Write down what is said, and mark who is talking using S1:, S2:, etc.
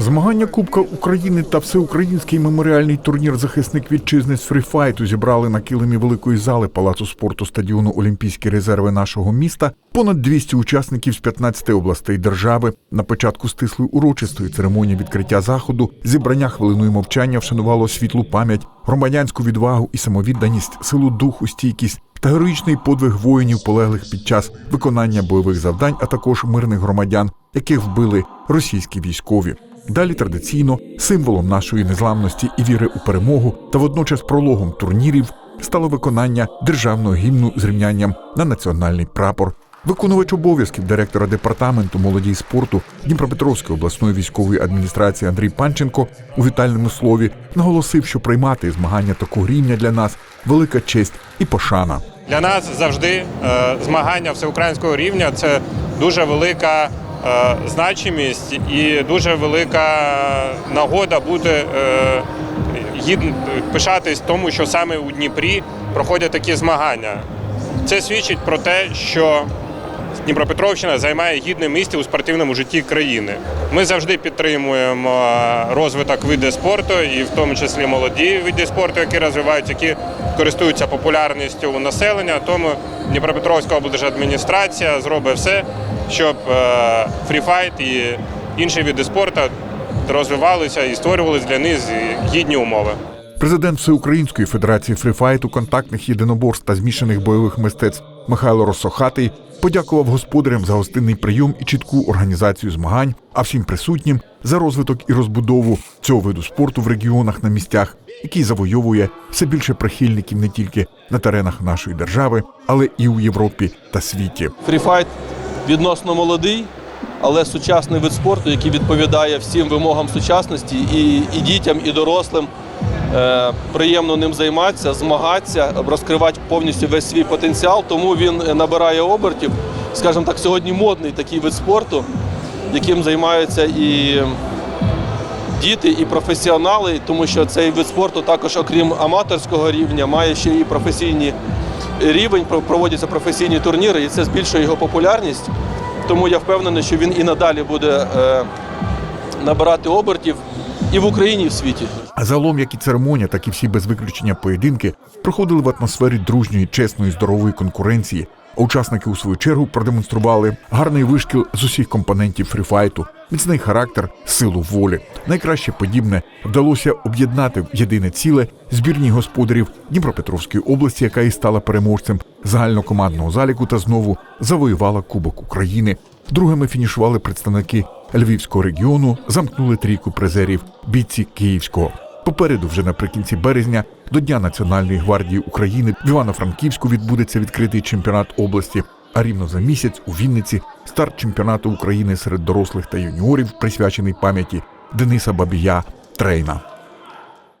S1: Змагання Кубка України та всеукраїнський меморіальний турнір захисник вітчизни з фріфайту зібрали на килимі великої зали палацу спорту стадіону Олімпійські резерви нашого міста понад 200 учасників з 15 областей держави. На початку стислої урочистої церемонії відкриття заходу зібрання хвилиною мовчання вшанувало світлу пам'ять, громадянську відвагу і самовідданість, силу духу, стійкість та героїчний подвиг воїнів, полеглих під час виконання бойових завдань, а також мирних громадян, яких вбили російські військові. Далі традиційно символом нашої незламності і віри у перемогу та водночас прологом турнірів стало виконання державного гімну з рівнянням на національний прапор. Виконувач обов'язків директора департаменту молоді й спорту Дніпропетровської обласної військової адміністрації Андрій Панченко у вітальному слові наголосив, що приймати змагання такого рівня для нас велика честь і пошана.
S2: Для нас завжди е, змагання всеукраїнського рівня це дуже велика значимість і дуже велика нагода бути е, пишатись тому, що саме у Дніпрі проходять такі змагання. Це свідчить про те, що Дніпропетровщина займає гідне місце у спортивному житті країни. Ми завжди підтримуємо е, розвиток види спорту, і в тому числі молоді види спорту, які розвиваються, які користуються популярністю у населення. Тому Дніпропетровська облдержадміністрація зробить все, щоб е, фріфайт і інші види спорту розвивалися і створювалися для них гідні умови.
S1: Президент Всеукраїнської федерації фріфайту, контактних єдиноборств та змішаних бойових мистецтв Михайло Росохатий подякував господарям за гостинний прийом і чітку організацію змагань, а всім присутнім за розвиток і розбудову цього виду спорту в регіонах на місцях, який завойовує все більше прихильників не тільки на теренах нашої держави, але і у Європі та світі.
S3: Фріфайт відносно молодий, але сучасний вид спорту, який відповідає всім вимогам сучасності і, і дітям, і дорослим. Е, приємно ним займатися, змагатися, розкривати повністю весь свій потенціал. Тому він набирає обертів. Скажімо так, сьогодні модний такий вид спорту, яким займаються і діти, і професіонали, тому що цей вид спорту також, окрім аматорського рівня, має ще і професійний рівень, проводяться професійні турніри, і це збільшує його популярність. Тому я впевнений, що він і надалі буде е, набирати обертів і в Україні, і в світі.
S1: Загалом, як і церемонія, так і всі без виключення поєдинки проходили в атмосфері дружньої, чесної, здорової конкуренції. Учасники у свою чергу продемонстрували гарний вишкіл з усіх компонентів фріфайту, міцний характер, силу волі. Найкраще подібне вдалося об'єднати в єдине ціле збірні господарів Дніпропетровської області, яка і стала переможцем загальнокомандного заліку та знову завоювала Кубок України. Другими фінішували представники Львівського регіону, замкнули трійку призерів бійці Київського. Попереду, вже наприкінці березня, до Дня Національної гвардії України в Івано-Франківську відбудеться відкритий чемпіонат області. А рівно за місяць у Вінниці старт чемпіонату України серед дорослих та юніорів, присвячений пам'яті Дениса Бабія Трейна.